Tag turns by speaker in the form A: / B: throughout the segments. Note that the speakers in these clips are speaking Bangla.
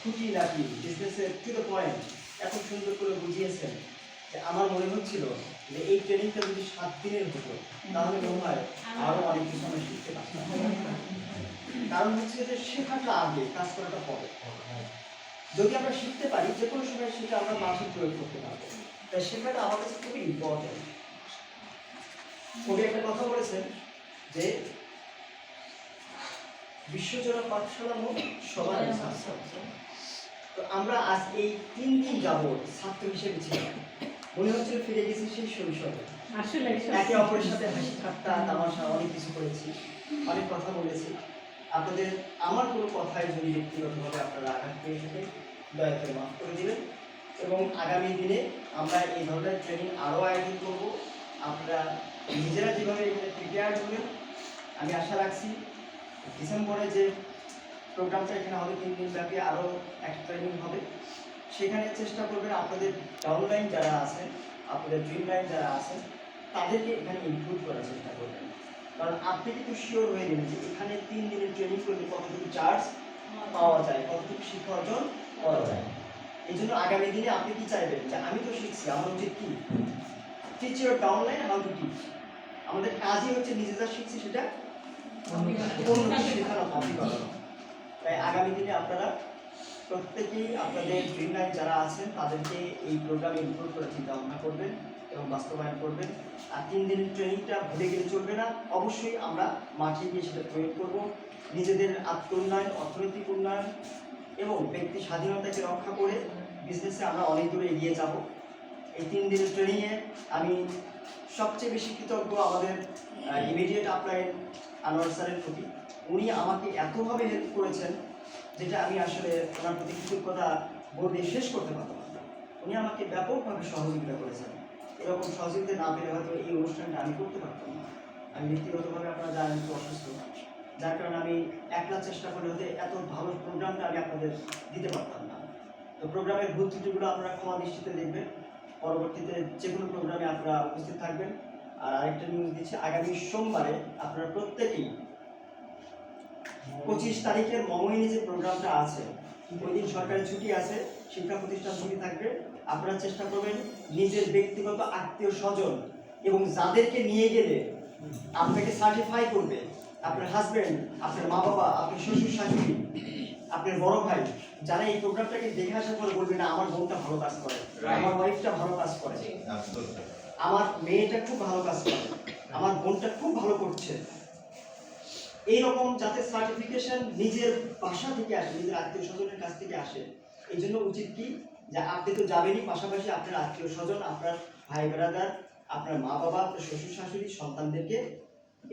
A: খুঁটি নাকি? বিজনেসের টু দ্য পয়েন্ট এত সুন্দর করে বুঝিয়েছেন যে আমার মনে হচ্ছিল যে এই ট্রেনিংটা যদি সাত দিনের হতো তাহলে মনে হয় আরও অনেক কিছু আমরা শিখতে পারতাম। কারণ হচ্ছে যে শেখাটা আগে কাজ করাটা পরে। যদি আমরা শিখতে পারি যে কোনো সময় সেটা আমরা মাঠে প্রয়োগ করতে পারব। তাই শেখাটা আমার কাছে খুবই ইম্পর্টেন্ট কবি একটা কথা বলেছেন যে বিশ্বজোড়া পাঠশালা মুখ সবার ছাত্র তো আমরা আজ এই তিন দিন যাব ছাত্র হিসেবে ছিলাম। মনে হচ্ছিল ফিরে গেছি সেই শৈশবে।
B: আসলে
A: একে অপরের সাথে হাসি ঠাট্টা তামাশা অনেক কিছু করেছি অনেক কথা বলেছি। আপনাদের আমার কোনো কথায় যদি ব্যক্তিগতভাবে আপনারা আঘাত পেয়ে থাকেন দয়া করে মাফ করে দেবেন। এবং আগামী দিনে আমরা এই ধরনের ট্রেনিং আরও আয়োজন করব। আপনারা নিজেরা যেভাবে এখানে প্রিপেয়ার হবেন আমি আশা রাখছি ডিসেম্বরে যে প্রোগ্রামটা এখানে হবে, তিন দিন ব্যাপী আরও একটা ট্রেনিং হবে। সেখানে চেষ্টা করবেন আপনাদের ডাউনলাইন যারা আছেন, আপনাদের ড্রিম লাইন যারা আছেন, তাদেরকে এখানে ইনক্লুড করার চেষ্টা করবেন। কারণ আপনি কিন্তু শিওর হয়ে গেলেন যে এখানে তিন দিনের ট্রেনিং করলে কতটুকু চার্জ পাওয়া যায়, কতটুকু শিক্ষা অর্জন করা যায়। এই জন্য আগামী দিনে আপনি কি চাইবেন? যে আমি তো শিখছি, আমার উচিত কি? Teach your downline how to teach আমাদের কাজই হচ্ছে নিজে যা শিখছি সেটা অন্যকে শেখানো কপি করানো আগামী দিনে আপনারা প্রত্যেকেই আপনাদের লাইন যারা আছেন, তাদেরকে এই প্রোগ্রাম ইনক্লুড করে চিন্তা ভাবনা করবেন এবং বাস্তবায়ন করবেন। আর তিন দিনের ট্রেনিংটা ভুলে গেলে চলবে না। অবশ্যই আমরা মাঠে গিয়ে সেটা প্রয়োগ করব। নিজেদের আত্ম উন্নয়ন অর্থনৈতিক উন্নয়ন এবং ব্যক্তি স্বাধীনতাকে রক্ষা করে বিজনেসে আমরা অনেক দূরে এগিয়ে যাব। এই তিন দিনের ট্রেনিংয়ে আমি সবচেয়ে বেশি কৃতজ্ঞ আমাদের ইমিডিয়েট আপলাইন আনোয়ার স্যারের প্রতি। উনি আমাকে এতভাবে হেল্প করেছেন যেটা আমি আসলে ওনার প্রতি কৃতজ্ঞতা বলে শেষ করতে পারতাম না। উনি আমাকে ব্যাপকভাবে সহযোগিতা করেছেন। এরকম সহযোগিতা না পেলে হয়তো এই অনুষ্ঠানটা আমি করতে পারতাম না। আমি ব্যক্তিগতভাবে আপনারা জানেন একটু অসুস্থ। যার কারণে আমি একলা চেষ্টা করে হতে এত ভালো প্রোগ্রামটা আমি আপনাদের দিতে পারতাম না। তো প্রোগ্রামের ভুল ত্রুটিগুলো আপনারা ক্ষমা দৃষ্টিতে দেখবেন। পরবর্তীতে যে কোনো প্রোগ্রামে আপনারা উপস্থিত থাকবেন। আর আরেকটা নিউজ দিচ্ছি, আগামী সোমবারে আপনারা প্রত্যেকেই পঁচিশ তারিখের মমইনি যে প্রোগ্রামটা আছে ওই দিন সরকারি ছুটি আছে শিক্ষা প্রতিষ্ঠান ছুটি থাকবে। আপনারা চেষ্টা করবেন নিজের ব্যক্তিগত আত্মীয় স্বজন এবং যাদেরকে নিয়ে গেলে আপনাকে সার্টিফাই করবে। আপনার হাজবেন্ড আপনার মা বাবা আপনার শ্বশুর শাশুড়ি আপনার বড় ভাই যারা এই প্রোগ্রামটাকে দেখে আসার পরে বলবে না আমার বোনটা ভালো কাজ করে আমার ওয়াইফটা ভালো কাজ করে। আমার মেয়েটা খুব ভালো কাজ করে আমার বোনটা খুব ভালো করছে। এইরকম যাতে সার্টিফিকেশন নিজের বাসা থেকে আসে, নিজের আত্মীয় স্বজনের কাছ থেকে আসে এই জন্য উচিত কি? যে আপনি তো যাবেনই পাশাপাশি আপনার আত্মীয় স্বজন, আপনার ভাই ব্রাদার আপনার মা বাবা, আপনার শ্বশুর শাশুড়ি, সন্তানদেরকে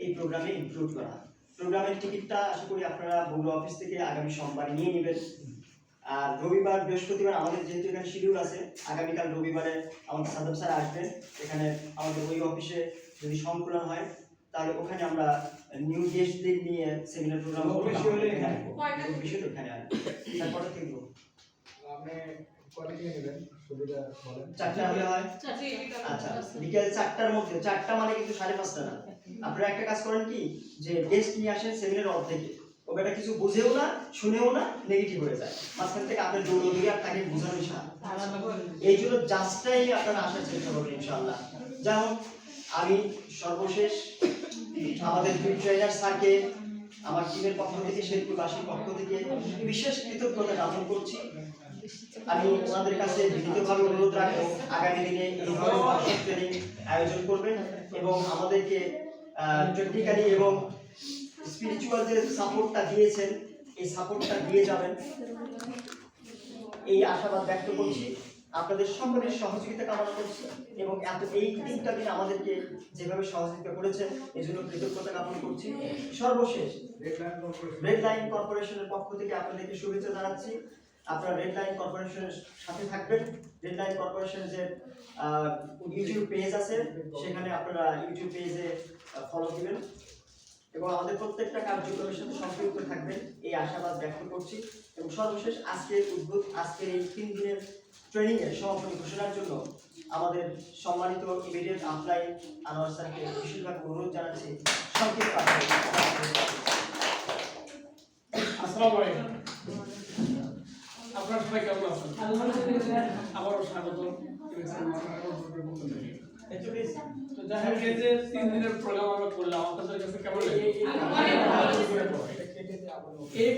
A: এই প্রোগ্রামে ইনক্লুড করা। প্রোগ্রামের টিকিটটা আশা করি আপনারা বগুড়া অফিস থেকে আগামী সোমবার নিয়ে নেবেন। আর রবিবার, বৃহস্পতিবার আমাদের যেহেতু এখানে শিডিউল আছে, আগামীকাল রবিবারে আমাদের সাদব স্যার আসবেন। এখানে আমাদের ওই অফিসে যদি সংকুলন হয় তাহলে ওখানে আমরা নিউ গেস্টদের নিয়ে সেমিনার প্রোগ্রাম
C: এখানে।
A: বিষয় এখানে আসবে স্যার কটা থেকে?
C: আপনি নেবেন? সুবিধা বলেন।
A: চারটা হলে হয়? আচ্ছা বিকেল চারটার মধ্যে চারটা মানে কিন্তু সাড়ে পাঁচটা না। আপনারা একটা কাজ করেন কি যে গেস্ট নিয়ে আসেন সেমিনার অর্ধেকে ও বেটা কিছু বুঝেও না শুনেও না নেগেটিভ হয়ে যায়। মাঝখান থেকে আপনার দৌড়ি আর তাকে বোঝানোই সাথে এই জন্য জাস্টটাই আপনারা আসার চেষ্টা করবেন ইনশাআল্লাহ। যেমন আমি সর্বশেষ আমাদের ট্রেনার স্যারকে আমার টিমের পক্ষ থেকে শেরপুরবাসীর পক্ষ থেকে বিশেষ কৃতজ্ঞতা জ্ঞাপন করছি। আমি ওনাদের কাছে বিনীতভাবে অনুরোধ রাখব, আগামী দিনে ট্রেনিং আয়োজন করবেন এবং আমাদেরকে টেকনিক্যালি এবং স্পিরিচুয়াল যে সাপোর্টটা দিয়েছেন, এই সাপোর্টটা দিয়ে যাবেন। এই আশাবাদ ব্যক্ত করছি। আপনাদের সকলের সহযোগিতা কামনা করছি এবং এত এই তিনটা দিন আমাদেরকে যেভাবে সহযোগিতা করেছেন এই জন্য কৃতজ্ঞতা জ্ঞাপন করছি। সর্বশেষ
C: রেড লাইন কর্পোরেশন
A: লাইন কর্পোরেশনের পক্ষ থেকে আপনাদেরকে শুভেচ্ছা জানাচ্ছি। আপনারা রেড লাইন কর্পোরেশনের সাথে থাকবেন। রেড লাইন কর্পোরেশনের যে ইউটিউব পেজ আছে, সেখানে আপনারা ইউটিউব পেজে ফলো দিবেন। এবং আমাদের প্রত্যেকটা কার্যক্রমের সাথে সম্পৃক্ত থাকবেন। এই আশাবাদ ব্যক্ত করছি এবং সর্বশেষ আজকের উদ্ভূত আজকের এই তিন দিনের ট্রেনিং এর সমাপনী ঘোষণার জন্য আমাদের সম্মানিত ইমিডিয়েট আপলাই আনোয়ার স্যারকে বিশেষভাবে অনুরোধ জানাচ্ছি। সংক্ষিপ্ত
D: আসসালামু আলাইকুম।
B: আপনারা সবাই কেমন আছেন? আবারও স্বাগত
A: please।
B: তো যাই হোক এই যে তিন দিনের প্রোগ্রাম আমরা করলাম আপনাদের কাছে কেমন লাগে এই